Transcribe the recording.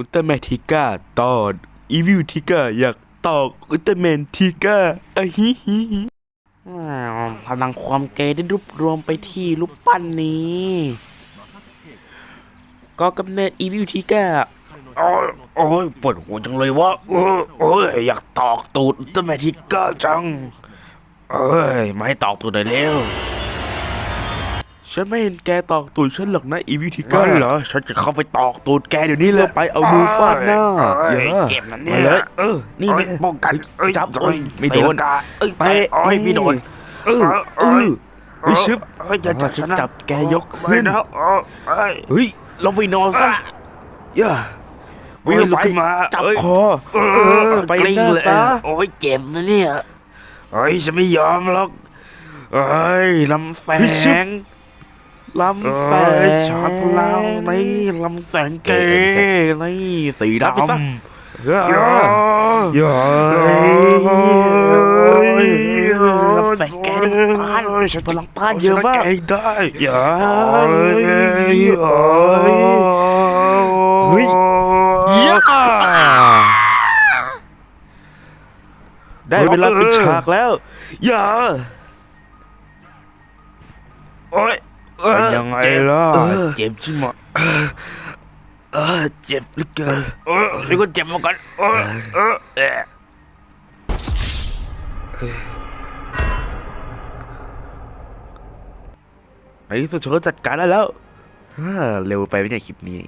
อุลตร้าแมนทิก้าตอนอีวิวทิก้าอยากตอกอุลตร้าแมนทิก้าอะฮิฮิฮิอ่าพลังความเกย์ได้รวบรวมไปที่รูปปั้นนี้ ก็กำเนิดอีวิวทิก้าโอ้ยโอ้ยปวดหัวจังเลยวะโอ้ยโอ้ยอยากตอกตูดอุลตร้าแมนทิก้าจัง เอ้ยไม่ให้ตอกตูดเลยเร็ว ฉันไม่เห็นแกตอกตูดฉันหรอกนะอีวิวทิก้าเหรอ ฉันจะเข้าไปตอกตูดแกเดี๋ยวนี้เลยไปเอามือฟาดหน้าเอ้ยอย่าเจ็บนะเนี่ยมาเลยเออ นี่เอ้ยแม่ป้องกันเอ้ยจับเอ้ยไม่โดนตีลังกาเอ้ยเตะเอ้ยไม่โดนเออเออเฮ้ยชึบเฮ้ยจะจับฉันนะจับแกยกไม่ขึ้นนะเอ้ยเอ้ยเฮ้ยลงไปนอนซะย่าวิ่งเฮ้ยลุกไปขึ้นมาจับเอ้ยคอเออไปกลิ้งหน้าเลยซะโอ้ยเจ็บนะเนี่ยเฮ้ยฉันไม่ยอมหรอกเอ้ยลำแสเฮ้ยชึบง ลำแสงชาร์จพลังนี่ลำแสงเกย์นี่สีรับไปซะดำย่าย่าลำแสงแกนี่มันต้านพลังต้านเยอะมากเองได้อย่าเฮ้ยย่าได้เวลาปิดฉากแล้ว อย่า โอ้ย เป็นยังไงล่ะเจ็บชิมะเออเจ็บเหลือเกินเออนี่ก็เจ็บเหมือนกันเออเออเออในที่สุดฉันก็จัดการได้แล้วฮ่าเร็วไปไหมเนี่ยคลิปนี้